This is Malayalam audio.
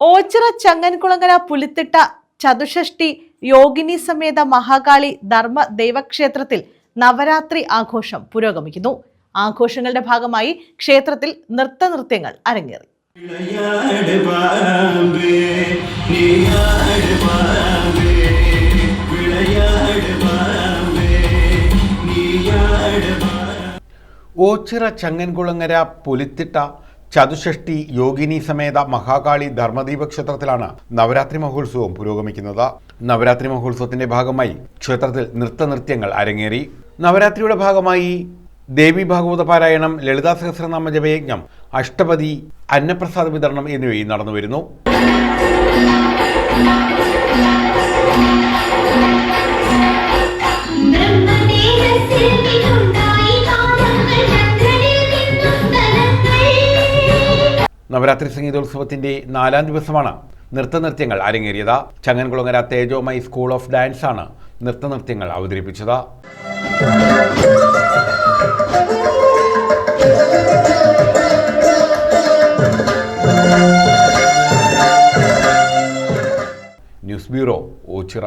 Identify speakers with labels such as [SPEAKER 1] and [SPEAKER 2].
[SPEAKER 1] ഓച്ചിറ ചങ്ങൻകുളങ്ങര പുലിത്തിട്ട ചതുഷഷ്ടി യോഗിനി സമേത മഹാകാളി ധർമ്മ ദൈവക്ഷേത്രത്തിൽ നവരാത്രി ആഘോഷം പുരോഗമിക്കുന്നു. ആഘോഷങ്ങളുടെ ഭാഗമായി ക്ഷേത്രത്തിൽ
[SPEAKER 2] നൃത്ത നൃത്യങ്ങൾ അരങ്ങേറി.
[SPEAKER 3] ഓച്ചിറ ചങ്ങൻകുളങ്ങര പുലിത്തിട്ട ചതുഷഷ്ടി യോഗിനി സമേത മഹാകാളി ധർമ്മദീപ ക്ഷേത്രത്തിലാണ് നവരാത്രി മഹോത്സവം പുരോഗമിക്കുന്നത്. നവരാത്രി മഹോത്സവത്തിന്റെ ഭാഗമായി ക്ഷേത്രത്തിൽ നൃത്തനൃത്യങ്ങൾ അരങ്ങേറി. നവരാത്രിയുടെ ഭാഗമായി ദേവി ഭാഗവത പാരായണം ലളിതാ സഹസ്രനാമ ജപയജ്ഞം അഷ്ടപതി അന്നപ്രസാദ വിതരണം എന്നിവയും നടന്നുവരുന്നു. നവരാത്രി സംഗീതോത്സവത്തിന്റെ നാലാം ദിവസമാണ് നൃത്തനൃത്യങ്ങൾ അരങ്ങേറിയത്. Changankulangara Tejomai school of dance ആണ് നൃത്ത നൃത്യങ്ങൾ അവതരിപ്പിച്ചത്. News bureau Ochira.